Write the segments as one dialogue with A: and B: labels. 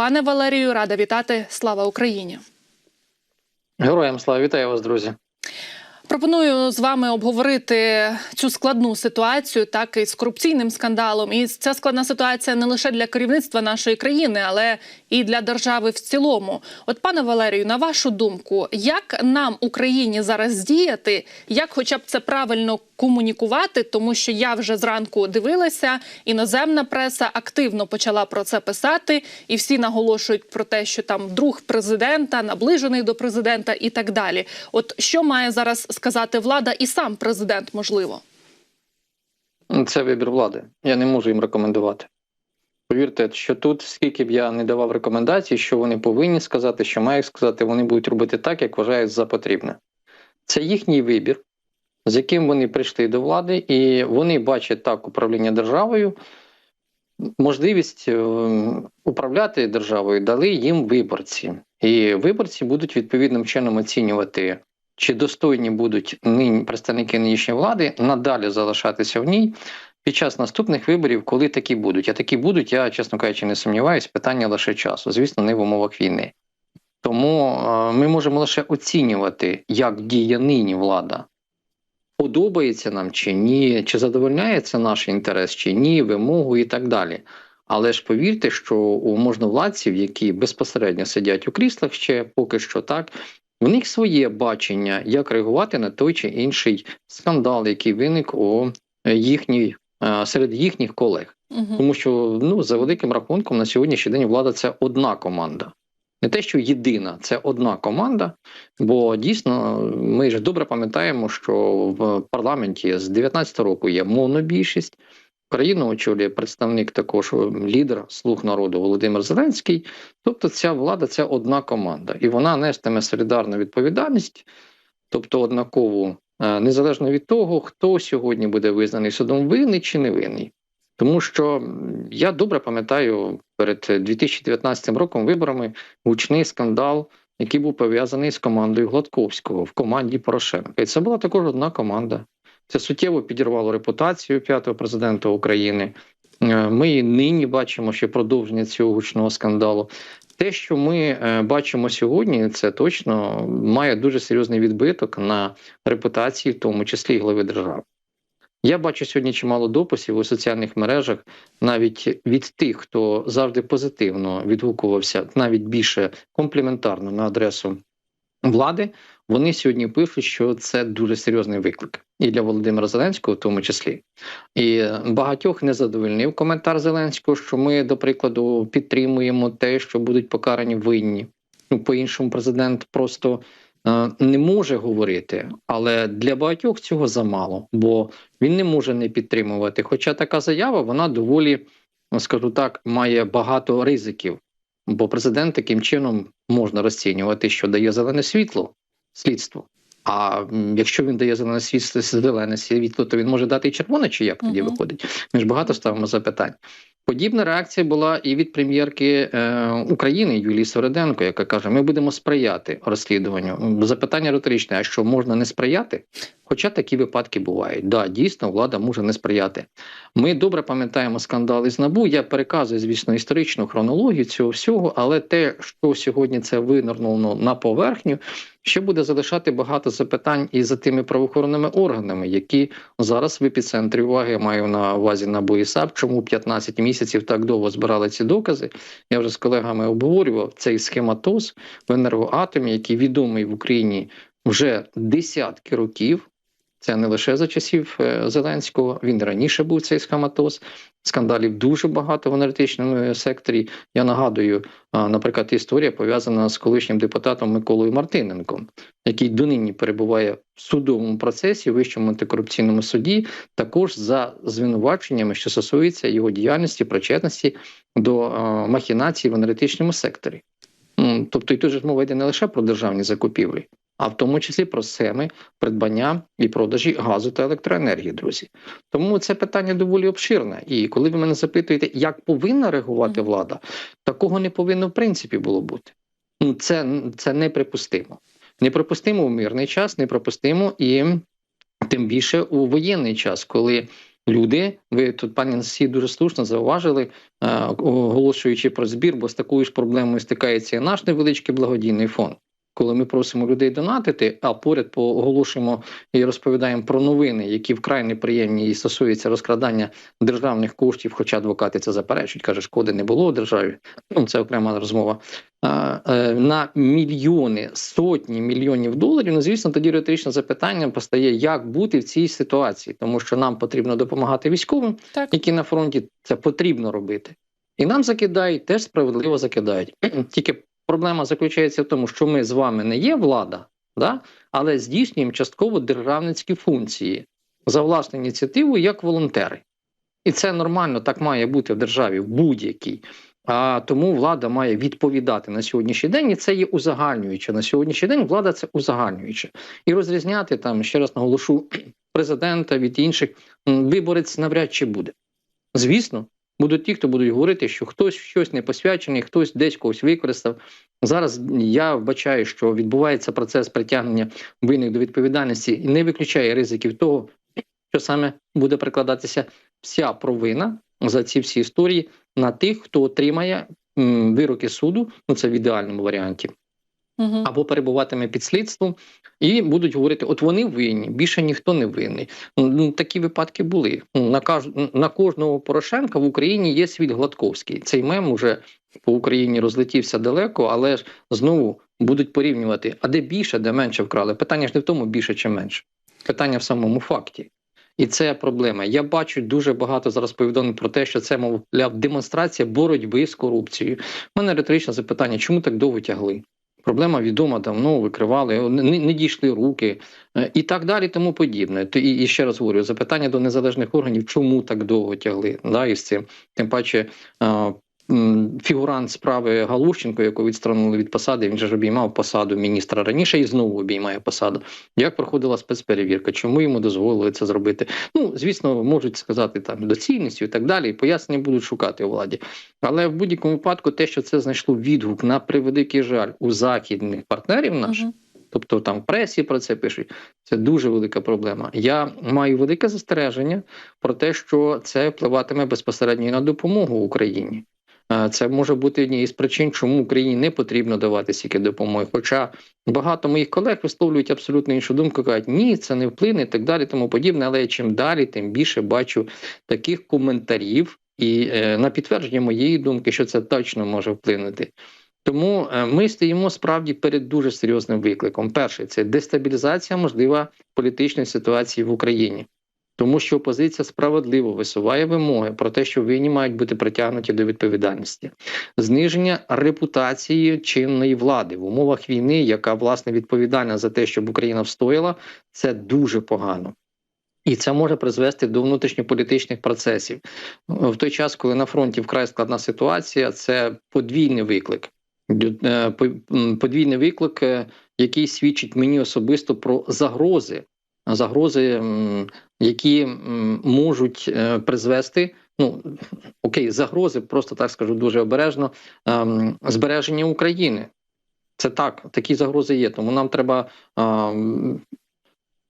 A: Пане Валерію, рада вітати. Слава Україні!
B: Героям слава вітаю вас, друзі.
A: Пропоную з вами обговорити цю складну ситуацію, так і з корупційним скандалом. І ця складна ситуація не лише для керівництва нашої країни, але і для держави в цілому. От, пане Валерію, на вашу думку, як нам Україні зараз діяти, як, хоча б це правильно комунікувати, тому що я вже зранку дивилася, іноземна преса активно почала про це писати, і всі наголошують про те, що там друг президента, наближений до президента і так далі. От що має зараз сказати влада і сам президент, можливо?
B: Це вибір влади. Я не можу їм рекомендувати. Повірте, що тут, скільки б я не давав рекомендацій, що вони повинні сказати, що мають сказати, вони будуть робити так, як вважають за потрібне. Це їхній вибір, з яким вони прийшли до влади, і вони бачать так управління державою. Можливість е, управляти державою дали їм виборці, і виборці будуть відповідним чином оцінювати, чи достойні будуть нині представники нинішньої влади надалі залишатися в ній під час наступних виборів, коли такі будуть. А такі будуть, я чесно кажучи, не сумніваюся, питання лише часу. Звісно, не в умовах війни. Тому е, ми можемо лише оцінювати, як діє нині влада. Подобається нам чи ні, чи задовольняється наш інтерес, чи ні, вимогу і так далі. Але ж повірте, що у можновладців, які безпосередньо сидять у кріслах ще поки що так, в них своє бачення, як реагувати на той чи інший скандал, який виник у їхній серед їхніх колег.
A: Угу.
B: Тому що ну за великим рахунком на сьогоднішній день влада це одна команда. Не те, що єдина, це одна команда. Бо дійсно ми ж добре пам'ятаємо, що в парламенті з 19 року є монобільшість. Країну очолює представник також лідер слуг народу Володимир Зеленський. Тобто, ця влада це одна команда, і вона нестиме солідарну відповідальність, тобто однакову, е, незалежно від того, хто сьогодні буде визнаний судом винний чи не винний. Тому що я добре пам'ятаю перед 2019 роком виборами гучний скандал, який був пов'язаний з командою Гладковського в команді Порошенка. І це була також одна команда. Це суттєво підірвало репутацію п'ятого президента України. Е, Ми і нині бачимо ще продовження цього гучного скандалу. Те, що ми е, бачимо сьогодні, це точно має дуже серйозний відбиток на репутації, в тому числі і глави держави. Я бачу сьогодні чимало дописів у соціальних мережах, навіть від тих, хто завжди позитивно відгукувався, навіть більше компліментарно на адресу влади. Вони сьогодні пишуть, що це дуже серйозний виклик і для Володимира Зеленського, в тому числі. І багатьох не задовольнив коментар Зеленського, що ми, до прикладу, підтримуємо те, що будуть покарані винні. Ну, по-іншому, президент просто е, не може говорити, але для багатьох цього замало, бо він не може не підтримувати. Хоча така заява, вона доволі, ну, скажу так, має багато ризиків. Бо президент таким чином можна розцінювати, що дає зелене світло слідству. А якщо він дає зелене світло, зелене світло, то він може дати і червоне, чи як тоді
A: Мгм.
B: виходить? Ми ж багато ставимо запитань. Подібна реакція була і від прем'єрки е, України Юлії Свереденко, яка каже: ми будемо сприяти розслідуванню. Запитання риторичне: а що можна не сприяти? Хоча такі випадки бувають. Да, дійсно, влада може не сприяти. Ми добре пам'ятаємо скандали з НАБУ. Я переказую, звісно, історичну хронологію цього всього, але те, що сьогодні це винирнуло на поверхню, ще буде залишати багато запитань і за тими правоохоронними органами, які зараз в епіцентрі уваги маю на увазі на і Чому 15 місяців так довго збирали ці докази? Я вже з колегами обговорював цей схематоз в енергоатомі, який відомий в Україні вже десятки років. Це не лише за часів е, Зеленського, він раніше був цей схематоз. Скандалів дуже багато в енергетичному е, секторі. Я нагадую, наприклад, історія пов'язана з колишнім депутатом Миколою Мартиненком, який донині перебуває в судовому процесі в Вищому антикорупційному суді, також за звинуваченнями, що стосуються його діяльності, причетності до махінацій в енергетичному секторі. Тобто, і тут же мова йде не лише про державні закупівлі, а в тому числі про схеми придбання і продажі газу та електроенергії, друзі. Тому це питання доволі обширне. І коли ви мене запитуєте, як повинна реагувати влада, такого не повинно в принципі було бути. Ну, це, це неприпустимо. Неприпустимо у мирний час, неприпустимо і тим більше у воєнний час, коли Люди, ви тут, пані Насі, дуже слушно зауважили, е, оголошуючи про збір, бо з такою ж проблемою стикається і наш невеличкий благодійний фонд. Коли ми просимо людей донатити, а поряд оголошуємо і розповідаємо про новини, які вкрай неприємні і стосуються розкрадання державних коштів, хоча адвокати це заперечують, каже, шкоди не було державі. Ну це окрема розмова. Е, на мільйони, сотні мільйонів доларів. Ну, звісно, тоді риторичне запитання постає, як бути в цій ситуації, тому що нам потрібно допомагати військовим,
A: Так.
B: які на фронті це потрібно робити. І нам закидають, теж справедливо закидають. Тільки проблема заключається в тому, що ми з вами не є влада, да? але здійснюємо частково державницькі функції за власну ініціативу як волонтери. І це нормально, так має бути в державі в будь-якій. А тому влада має відповідати на сьогоднішній день, і це є узагальнююче. На сьогоднішній день влада це узагальнююче. І розрізняти там, ще раз наголошу, президента від інших виборець навряд чи буде. Звісно, будуть ті, хто будуть говорити, що хтось щось не посвячений, хтось десь когось використав. Зараз я вбачаю, що відбувається процес притягнення винних до відповідальності і не виключає ризиків того, що саме буде прикладатися вся провина за ці всі історії на тих, хто отримає вироки суду, ну це в ідеальному варіанті,
A: Угу.
B: або перебуватиме під слідством, і будуть говорити: от вони винні, більше ніхто не винний. Ну, такі випадки були. Ну, На каж... на кожного Порошенка в Україні є світ Гладковський. Цей мем уже по Україні розлетівся далеко, але ж знову будуть порівнювати: а де більше, де менше вкрали. Питання ж не в тому, більше чи менше. Питання в самому факті. І це проблема. Я бачу дуже багато зараз повідомлень про те, що це, мовляв, демонстрація боротьби з корупцією. У мене риторичне запитання: чому так довго тягли? Проблема відома давно, викривали, не, не дійшли руки е, і так далі, тому подібне. І, і ще раз говорю, запитання до незалежних органів, чому так довго тягли? Да, із цим. Тим паче фігурант справи Галущенко, якого відсторонили від посади, він же ж обіймав посаду міністра раніше і знову обіймає посаду. Як проходила спецперевірка? Чому йому дозволили це зробити? Ну, звісно, можуть сказати там доцільністю і так далі. І пояснення будуть шукати у владі. Але в будь-якому випадку, те, що це знайшло відгук на превеликий жаль у західних партнерів наших,
A: Угу.
B: тобто там в пресі про це пишуть. Це дуже велика проблема. Я маю велике застереження про те, що це впливатиме безпосередньо на допомогу Україні. Це може бути однією з причин, чому Україні не потрібно давати стільки допомоги. Хоча багато моїх колег висловлюють абсолютно іншу думку, кажуть, ні, це не вплине і так далі, тому подібне. Але чим далі, тим більше бачу таких коментарів і е, на підтвердження моєї думки, що це точно може вплинути. Тому е, ми стоїмо справді перед дуже серйозним викликом. Перший це дестабілізація можлива політичної ситуації в Україні, тому що опозиція справедливо висуває вимоги про те, що винні мають бути притягнуті до відповідальності, зниження репутації чинної влади в умовах війни, яка власне відповідальна за те, щоб Україна встояла, це дуже погано. І це може призвести до внутрішньополітичних процесів в той час, коли на фронті вкрай складна ситуація, це подвійний виклик. Е, Подвійний виклик, е, який свідчить мені особисто про загрози, загрози, які можуть е, призвести. Ну окей, загрози, просто так скажу дуже обережно. ем, Збереження України. Це так, такі загрози є. Тому нам треба ем,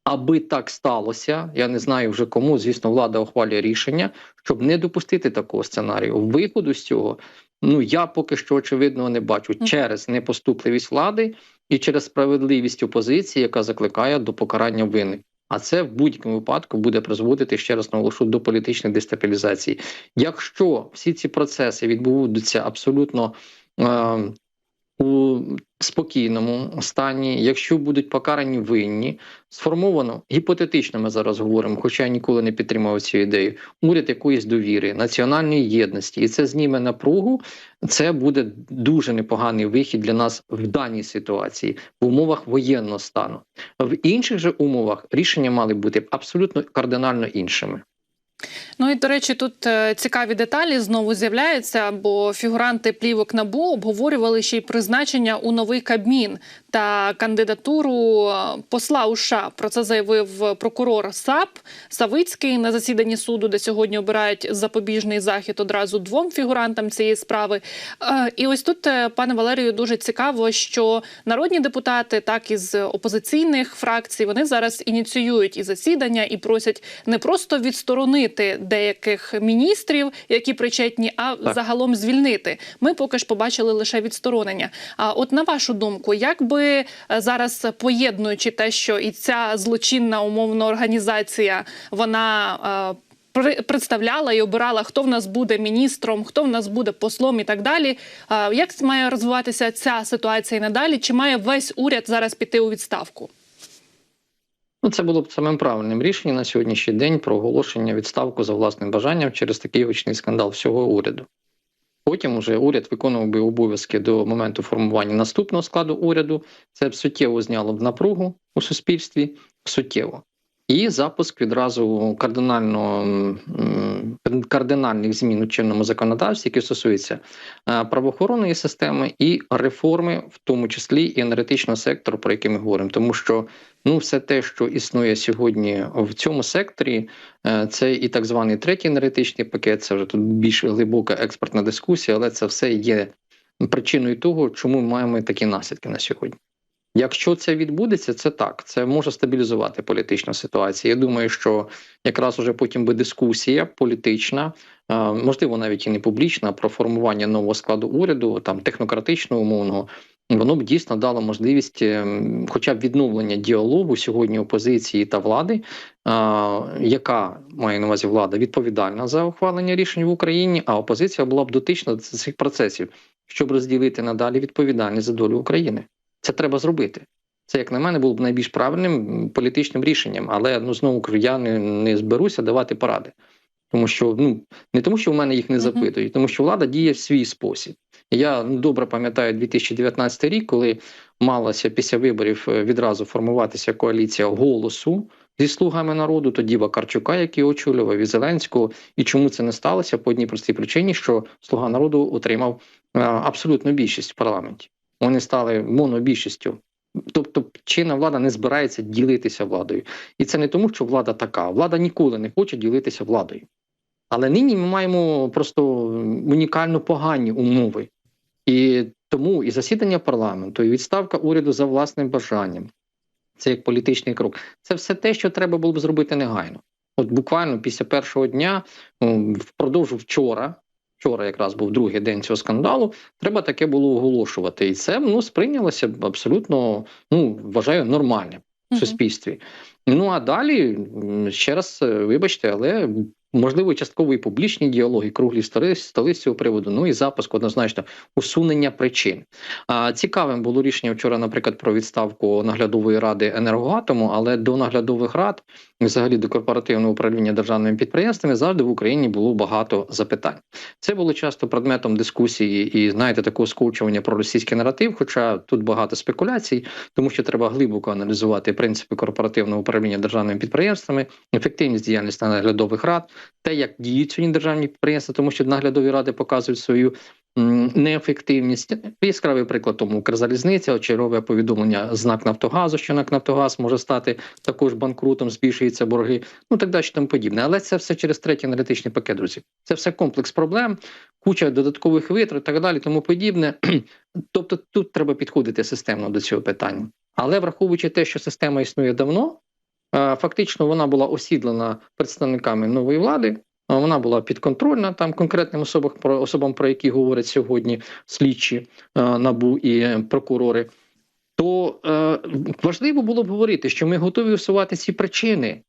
B: аби так сталося, я не знаю вже кому, звісно, влада ухвалює рішення, щоб не допустити такого сценарію. Виходу з цього, ну я поки що очевидно не бачу через непоступливість влади і через справедливість опозиції, яка закликає до покарання винних. А це в будь-якому випадку буде призводити ще раз наголошу до політичної дестабілізації. Якщо всі ці процеси відбудуться абсолютно е, у спокійному стані, якщо будуть покарані винні, сформовано гіпотетично, ми зараз говоримо, хоча я ніколи не підтримував цю ідею, уряд якоїсь довіри, національної єдності, і це зніме напругу. Це буде дуже непоганий вихід для нас в даній ситуації в умовах воєнного стану. В інших же умовах рішення мали бути абсолютно кардинально іншими.
A: Ну і до речі, тут е, цікаві деталі знову з'являються, бо фігуранти плівок набу обговорювали ще й призначення у новий кабмін та кандидатуру е, посла у США. Про це заявив прокурор САП Савицький на засіданні суду, де сьогодні обирають запобіжний захід одразу двом фігурантам цієї справи. Е, І ось тут, е, пане Валерію, дуже цікаво, що народні депутати, так і з опозиційних фракцій, вони зараз ініціюють і засідання, і просять не просто відсторонити звільнити деяких міністрів, які причетні, а
B: Так.
A: загалом звільнити. Ми поки ж побачили лише відсторонення. А от на вашу думку, як би е, зараз поєднуючи те, що і ця злочинна умовна організація вона. е, Представляла і обирала, хто в нас буде міністром, хто в нас буде послом і так далі. Як має розвиватися ця ситуація і надалі? Чи має весь уряд зараз піти у відставку?
B: Ну, це було б самим правильним рішенням на сьогоднішній день про оголошення відставку за власним бажанням через такий гучний скандал всього уряду. Потім уже уряд виконував би обов'язки до моменту формування наступного складу уряду. Це б суттєво зняло б напругу у суспільстві, суттєво. І запуск відразу кардинально кардинальних змін у чинному законодавстві, які стосуються е, правоохоронної системи і реформи, в тому числі і енергетичного сектору, про який ми говоримо, тому що ну все те, що існує сьогодні в цьому секторі, е, це і так званий третій енергетичний пакет. Це вже тут більш глибока експертна дискусія, але це все є причиною того, чому ми маємо такі наслідки на сьогодні. Якщо це відбудеться, це так. Це може стабілізувати політичну ситуацію. Я думаю, що якраз уже потім буде дискусія політична, е, можливо, навіть і не публічна, про формування нового складу уряду, там технократичного умовного. Воно б дійсно дало можливість, ем, хоча б відновлення діалогу сьогодні опозиції та влади, яка має на увазі влада відповідальна за ухвалення рішень в Україні, а опозиція була б дотична до цих процесів, щоб розділити надалі відповідальність за долю України. Це треба зробити. Це, як на мене, було б найбільш правильним політичним рішенням, але ну знову я не, не зберуся давати поради. Тому що ну не тому, що в мене їх не запитують, тому що влада діє в свій спосіб. Я ну, добре пам'ятаю 2019 рік, коли малася після виборів е, відразу формуватися коаліція голосу зі слугами народу, тоді Вакарчука, який очолював і Зеленського. І чому це не сталося? По одній простій причині, що слуга народу отримав е, абсолютну більшість в парламенті. Вони стали монобільшістю. Тобто чинна влада не збирається ділитися владою. І це не тому, що влада така. Влада ніколи не хоче ділитися владою. Але нині ми маємо просто унікально погані умови. І тому і засідання парламенту, і відставка уряду за власним бажанням. Це як політичний крок. Це все те, що треба було б зробити негайно. От буквально після першого дня, впродовж вчора, вчора якраз був другий день цього скандалу, треба таке було оголошувати. І це ну, сприйнялося б абсолютно, ну, вважаю, нормальним в суспільстві. Ну а далі, ще раз е, вибачте, але можливо частково і публічні діалоги, круглі столи, столи з цього приводу. Ну і запуск однозначно усунення причин. А цікавим було рішення вчора, наприклад, про відставку наглядової ради енергоатому, але до наглядових рад, взагалі до корпоративного управління державними підприємствами, завжди в Україні було багато запитань. Це було часто предметом дискусії і знаєте такого скучування про російський наратив. Хоча тут багато спекуляцій, тому що треба глибоко аналізувати принципи корпоративного управління державними підприємствами, ефективність діяльності наглядових рад, те, як діють сьогодні державні підприємства, тому що наглядові ради показують свою неефективність. Яскравий приклад тому Укрзалізниця, очерове повідомлення знак Нафтогазу, що НАК Нафтогаз може стати також банкрутом, збільшуються борги, ну так далі, тому подібне. Але це все через третій енергетичний пакет, друзі. Це все комплекс проблем, куча додаткових витрат, так далі, тому подібне. Тобто тут треба підходити системно до цього питання. Але враховуючи те, що система існує давно, фактично вона була осідлена представниками нової влади. Вона була підконтрольна там конкретним особам, про особам, про які говорять сьогодні слідчі е, набу і прокурори. То е, важливо було б говорити, що ми готові усувати ці причини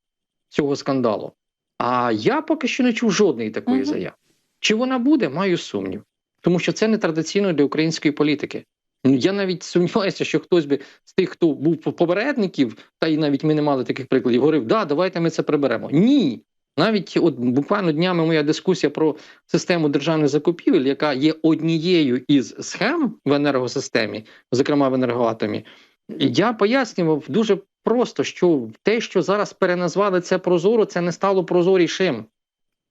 B: цього скандалу. А я поки що не чув жодної такої
A: Мгм.
B: заяви. Чи вона буде, маю сумнів, тому що це не традиційно для української політики. Ну, Я навіть сумніваюся, що хтось би з тих, хто був попередників, та й навіть ми не мали таких прикладів, говорив, да, давайте ми це приберемо. Ні. Навіть от буквально днями моя дискусія про систему державних закупівель, яка є однією із схем в енергосистемі, зокрема в енергоатомі, я пояснював дуже просто, що те, що зараз переназвали це прозоро, це не стало прозорішим.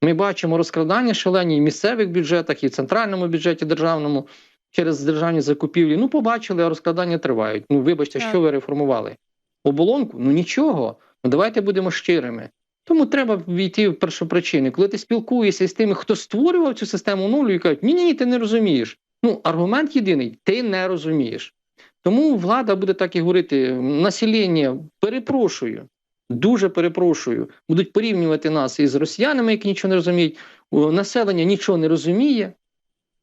B: Ми бачимо розкрадання шалені і в місцевих бюджетах, і в центральному бюджеті державному через державні закупівлі. Ну, побачили, а розкрадання тривають. Ну, вибачте,
A: Так.
B: що ви реформували? Оболонку? Ну нічого. Ну давайте будемо щирими. Тому треба війти в першопричини. Коли ти спілкуєшся з тими, хто створював цю систему нулю, і кажуть, ні, ні, ти не розумієш. Ну, аргумент єдиний, ти не розумієш. Тому влада буде так і говорити: населення, перепрошую. дуже перепрошую, будуть порівнювати нас із росіянами, які нічого не розуміють. Населення нічого не розуміє.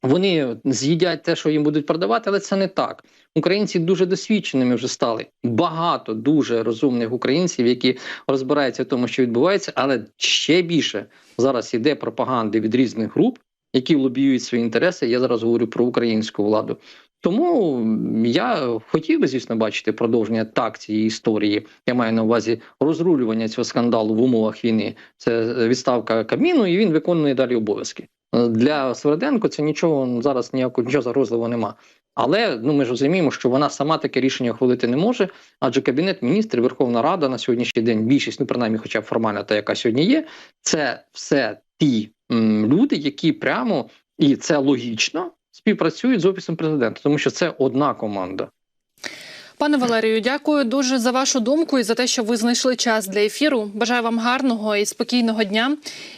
B: Вони з'їдять те, що їм будуть продавати, але це не так. Українці дуже досвідченими вже стали. Багато дуже розумних українців, які розбираються в тому, що відбувається, але ще більше зараз іде пропаганди від різних груп, які лобіюють свої інтереси. Я зараз говорю про українську владу. Тому я хотів би, звісно, бачити продовження так цієї історії. Я маю на увазі розрулювання цього скандалу в умовах війни. Це відставка Кабміну, і він виконує далі обов'язки. Е, Для Сверденко це нічого зараз ніякого нічого загрозливого нема. Але ну ми ж розуміємо, що вона сама таке рішення ухвалити не може, адже кабінет міністрів, Верховна Рада на сьогоднішній день, більшість, ну принаймні, хоча б формально та яка сьогодні є, це все ті м, люди, які прямо і це логічно співпрацюють з офісом президента, тому що це одна команда.
A: Пане Валерію, дякую дуже за вашу думку і за те, що ви знайшли час для ефіру. Бажаю вам гарного і спокійного дня.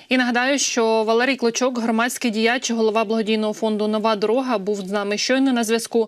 A: І нагадаю, що Валерій Клочок, громадський діяч, голова благодійного фонду Нова дорога, був з нами щойно на зв'язку.